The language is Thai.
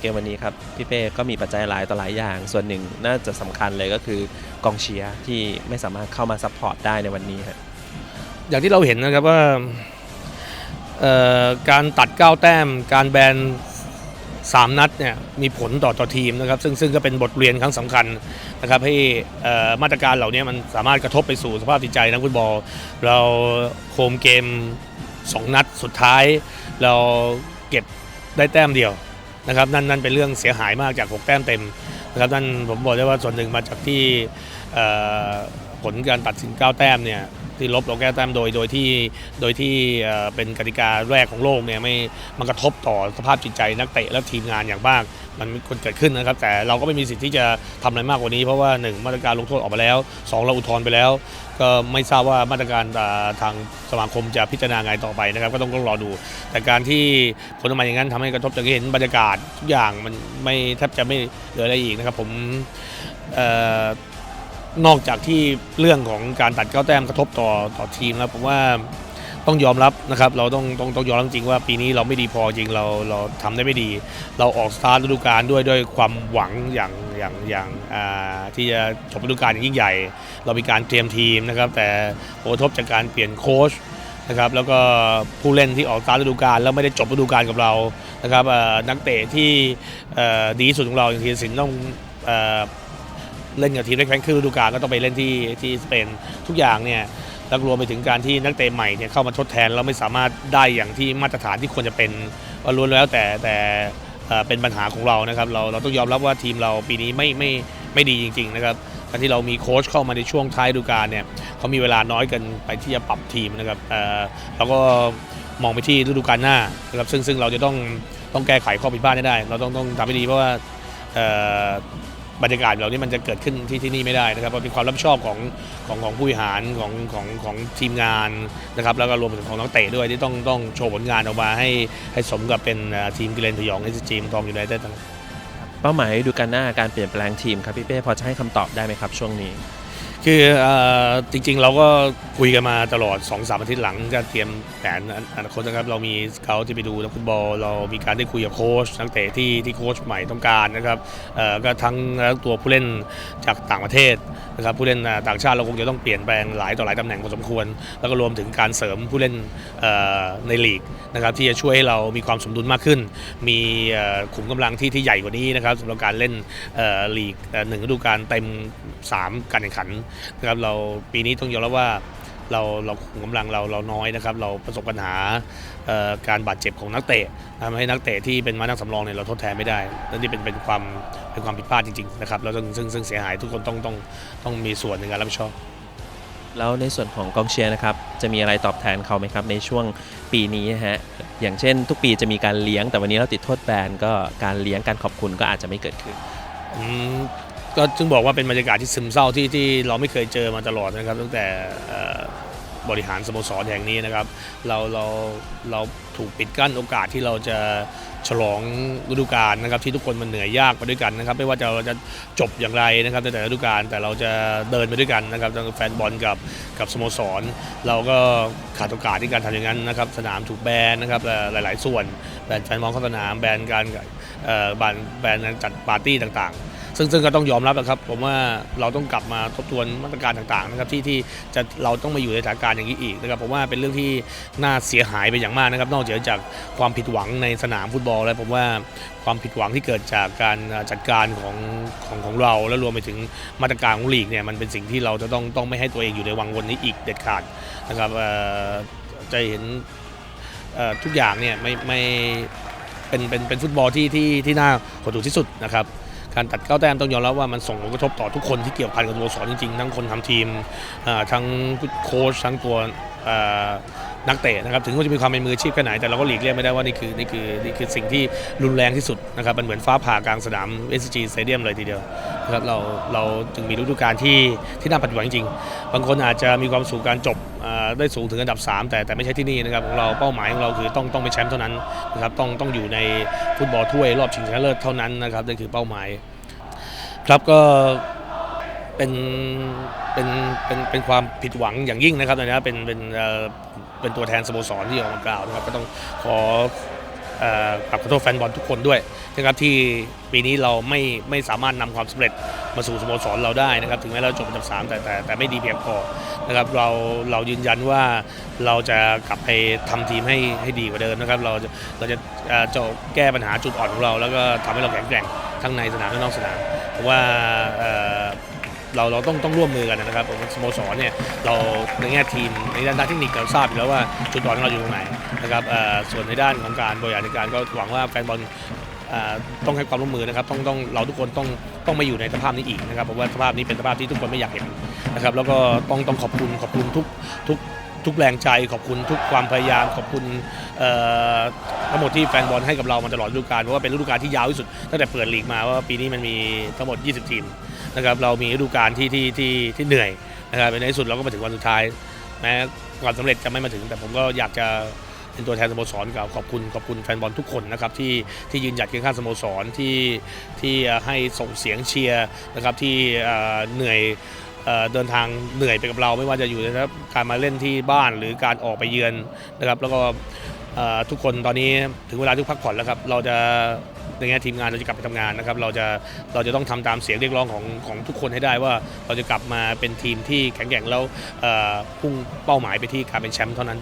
เกมวันนี้ครับพี่เป้ก็มีปัจจัยหลายต่อหลายอย่าง ส่วนหนึ่งน่าจะสำคัญเลยก็คือกองเชียร์ที่ไม่สามารถเข้ามาซัพพอร์ตได้ในวันนี้ฮะอย่างที่เราเห็นนะครับว่าการตัด 9 แต้ม การแบน 3 นัดเนี่ยมีผลต่อต่อทีมนะครับซึ่งซึ่งก็เป็นบทเรียนครั้งสำคัญนะครับให้มาตรการเหล่านี้มันสามารถกระทบไปสู่สภาพจิตใจนักฟุตบอล เราโฮมเกม 2 นัดสุดท้าย เราเก็บได้แต้มเดียว นะครับนั่นนั่นเป็นเรื่องเสียหายมากจาก 6 แต้มเต็มนะครับนั่นผมบอกได้ว่าส่วนหนึ่งมาจากที่ผลการตัดสิน 9 แต้มเนี่ย ที่ลบเราแก้แต้มโดยโดยที่โดยที่เป็นกติกาแรกของโลกเนี่ยไม่มันกระทบต่อสภาพจิตใจนักเตะและทีมงานอย่างมากมันมีคนเกิดขึ้นนะครับ แต่เราก็ไม่มีสิทธิ์ที่จะทำอะไรมากกว่านี้เพราะว่า 1 มาตรการลงโทษออกมาแล้ว 2 เราอุทธรณ์ไปแล้ว ก็ไม่ทราบว่ามาตรการอ่ทางสมาคมจะพิจารณาไงต่อไปนะครับ ก็ต้องต้องรอดู แต่การที่ผลออกมาอย่างนั้นทำให้กระทบจากเห็นบรรยากาศทุกอย่างมันไม่แทบจะไม่เหลืออะไรอีกนะครับผมเอ่อ นอกจากที่เรื่องของการตัดเก้าแต้มกระทบต่อต่อทีมแล้วผมว่าต้องยอมรับนะครับ เราต้องต้องต้องยอมรับจริงว่าปีนี้เราไม่ดีพอจริงเราเราทำได้ไม่ดี เราออกสตาร์ทฤดูกาลด้วยด้วยความหวังอย่างอย่างอย่างที่จะจบฤดูกาลอย่างยิ่งใหญ่ เรามีการเตรียมทีมนะครับ แต่ผลกระทบจากการเปลี่ยนโค้ชนะครับแล้วก็ผู้เล่นที่ออกสตาร์ทฤดูกาลแล้วไม่ได้จบฤดูกาลกับเรานะครับนักเตะที่ดีสุดของเราอย่างทีสินต้อง เล่นกับทีมได้แข่งครึ่งฤดูกาลก็ต้องไปเล่นที่ที่สเปนทุกอย่างเนี่ยแล้วรวมไปถึงการที่นักเตะใหม่เนี่ยเข้ามาทดแทนแล้วไม่สามารถได้อย่างที่มาตรฐานที่ควรจะเป็นก็ล้วนแล้วแต่แต่เป็นปัญหาของเรานะครับเราเราต้องยอมรับว่าทีมเราปีนี้ไม่ไม่ไม่ดีจริง ๆ นะครับการที่เรามีโค้ชเข้ามาในช่วงท้ายฤดูกาลเนี่ยเขามีเวลาน้อยเกันไปที่จะปรับทีมนะครับเออเราก็มองไปที่ฤดูกาลหน้านะครับซึ่งซึ่งเราจะต้องต้องแก้ไขข้อผิดพลาดให้ได้ เราต้องต้องทำให้ดีเพราะว่าเออ บรรยากาศเหล่านี้มันจะเกิดขึ้นที่ที่นี่ไม่ได้นะครับเพราะเป็นความรับผิดชอบของของของผู้บริหารของของของทีมงานนะครับแล้วก็รวมถึงของนักเตะด้วยที่ต้องต้องโชว์ผลงานออกมาให้ให้สมกับเป็นทีมกิเลนพยองเอสจีมทองอยู่ในเต็ดเป้าหมายดูการหน้าการเปลี่ยนแปลงทีมครับพี่เป้พอจะให้คำตอบได้ไหมครับช่วงนี้ คืออจริงๆ เราก็คุยกันมาตลอด2-3สามอาทิตย์หลังการเตรียมแผนอนาคตนะครับ เรามีเกลที่ไปดูนักฟุตบอล เรามีการได้คุยกับโค้ชนักเตะที่ที่โค้ชใหม่ต้องการนะครับก็ทั้งตัวผู้เล่นจากต่างประเทศนะครับผู้เล่นต่างชาติเราคงจะต้องเปลี่ยนแปลงหลายต่อหลายตำแหน่งพอสมควร แล้วก็รวมถึงการเสริมผู้เล่นในลีกนะครับที่จะช่วยให้เรามีความสมดุลมากขึ้น มีขุมกำลังที่ที่ใหญ่กว่านี้นะครับสำหรับการเล่นลีกหนึ่งฤดูกาลเต็ม 3 การแข่งขันนะครับเราปีนี้ต้องยอมรับว่าเราเราขุมกำลังเราเราน้อยนะครับ เราประสบปัญหาเอ่อการบาดเจ็บของนักเตะทำให้นักเตะที่เป็นมานั่งสำรองเนี่ยเราทดแทนไม่ได้นั่นที่เป็นเป็นความเป็นความผิดพลาดจริงๆนะครับแล้วซึ่งซึ่งซึ่งเสียหายทุกคนต้องต้องต้องมีส่วนในการรับผิดชอบแล้วในส่วนของกองเชียร์นะครับจะมีอะไรตอบแทนเขาไหมครับ ในช่วงปีนี้นะฮะอย่างเช่น ทุกปีจะมีการเลี้ยงแต่วันนี้เราติดโทษแบนก็การเลี้ยงการขอบคุณก็อาจจะไม่เกิดขึ้นอืม ก็จึงบอกว่าเป็นบรรยากาศที่ซึมเศร้าที่ที่เราไม่เคยเจอมาตลอดนะครับ ตั้งแต่บริหารสโมสรแห่งนี้นะครับ เราเราเราถูกปิดกั้นโอกาสที่เราจะฉลองฤดูกาลนะครับที่ทุกคนมันเหนื่อยยากไปด้วยกันนะครับ ไม่ว่าจะจะจบอย่างไรนะครับในแต่ละฤดูกาลแต่เราจะเดินไปด้วยกันนะครับทั้งแฟนบอลกับกับสโมสร เราก็ขาดโอกาสที่การทำอย่างนั้นนะครับ สนามถูกแบนนะครับหลาย ๆ ส่วนแบนแฟนบอลเข้าสนามแบนการเอ่อแบนแบนการจัดปาร์ตี้ต่าง ๆ ซึ่งซึ่งก็ต้องยอมรับนะครับ ผมว่าเราต้องกลับมาทบทวนมาตรการต่างๆนะครับที่ที่จะเราต้องมาอยู่ในสถานการณ์อย่างนี้อีกนะครับผมว่าเป็นเรื่องที่น่าเสียหายไปอย่างมากนะครับ นอกจากความผิดหวังในสนามฟุตบอลแล้วผมว่าความผิดหวังที่เกิดจากการจัดการของของของเรา และรวมไปถึงมาตรการของลีกเนี่ยมันเป็นสิ่งที่เราจะต้องต้องไม่ให้ตัวเองอยู่ในวังวนนี้อีกเด็ดขาดนะครับจะเห็นทุกอย่างเนี่ยไม่ไม่เป็นเป็นเป็นฟุตบอลที่ที่ที่น่าหดหู่ที่สุดนะครับ การตัดเก้าแต้มต้องยอมรับว่ามันส่งผลกระทบต่อทุกคนที่เกี่ยวพันกับสโมสรจริงๆ ทั้งคนทำทีมทั้งโค้ชทั้งตัว นักเตะนะครับถึงว่าจะมีความเป็นมืออาชีพแค่ไหนแต่เราก็หลีกเลี่ยงไม่ได้ว่านี่คือนี่คือนี่คือสิ่งที่รุนแรงที่สุดนะครับมันเหมือนฟ้าผ่ากลางสนาม SCG Stadium เลยทีเดียวนะครับเราเราจึงมีฤดูกาลที่ที่น่าปัจจุบันจริงๆบางคนอาจจะมีความสูงการจบได้สูงถึงอันดับ 3 แต่แต่ไม่ใช่ที่นี่นะครับของเราเป้าหมายของเราคือต้องต้องเป็นแชมป์เท่านั้นนะครับต้องต้องอยู่ในฟุตบอลถ้วยรอบชิงชนะเลิศเท่านั้นนะครับนั่นคือเป้าหมาย ครับก็เป็น เป็นเป็นเป็นความผิดหวังอย่างยิ่งนะครับตอนนี้เป็นเป็นเอ่อเป็นตัวแทนสโมสรที่ออกมากล่าวนะครับก็ต้องขอเอ่อกราบขอโทษแฟนบอลทุกคนด้วยนะครับที่ปีนี้เราไม่ไม่สามารถนำความสำเร็จมาสู่สโมสรเราได้นะครับ ถึงแม้เราจบอันดับสามแต่แต่แต่ไม่ดีเพียงพอนะครับเราเรายืนยันว่าเราจะกลับไปทำทีมให้ให้ดีกว่าเดิมนะครับ เราจะเราจะเอ่อจะแก้ปัญหาจุดอ่อนของเรา แล้วก็ทำให้เราแข็งแกร่งทั้งในสนามและนอกสนามเพราะว่าเอ่อ เราเราต้องต้องร่วมมือกันนะครับสโมสรเนี่ยเราในแง่ทีมในด้านเทคนิคเราทราบอยู่แล้วว่าจุดอ่อนของเราอยู่ตรงไหนนะครับส่วนในด้านของการบริหารจัดการก็หวังว่าแฟนบอลต้องให้ความร่วมมือนะครับต้องต้องเราทุกคนต้องต้องไม่อยู่ในสภาพนี้อีกนะครับเพราะว่าสภาพนี้เป็นสภาพที่ทุกคนไม่อยากเห็นนะครับแล้วก็ต้องต้องขอบคุณขอบคุณทุกทุก ทุกแรงใจขอบคุณทุกความพยายาม ขอบคุณทั้งหมดที่แฟนบอลให้กับเรามาตลอดฤดูกาลเพราะว่าเป็นฤดูกาลที่ยาวที่สุดตั้งแต่เปิดลีกมาว่าปีนี้มันมีทั้งหมด 20 ทีมนะครับเรามีฤดูกาลที่ที่ที่ที่เหนื่อยนะครับในที่สุดเราก็มาถึงวันสุดท้ายแม้ความสำเร็จจะไม่มาถึง แต่ผมก็อยากจะเป็นตัวแทนสโมสรกล่าวขอบคุณขอบคุณแฟนบอลทุกคนนะครับที่ที่ยืนหยัดเคียงข้างสโมสรที่ที่ให้ส่งเสียงเชียร์นะครับที่เหนื่อย เดินทางเหนื่อยไปกับเราไม่ว่าจะอยู่นะครับการมาเล่นที่บ้านหรือการออกไปเยือนนะครับ แล้วก็ทุกคนตอนนี้ถึงเวลาที่พักผ่อนแล้วครับ เราจะในแง่ทีมงานเราจะกลับไปทำงานนะครับ เราจะเราจะต้องทำตามเสียงเรียกร้องของของทุกคนให้ได้ว่าเราจะกลับมาเป็นทีมที่แข็งแกร่งแล้วพุ่งเป้าหมายไปที่การเป็นแชมป์เท่านั้น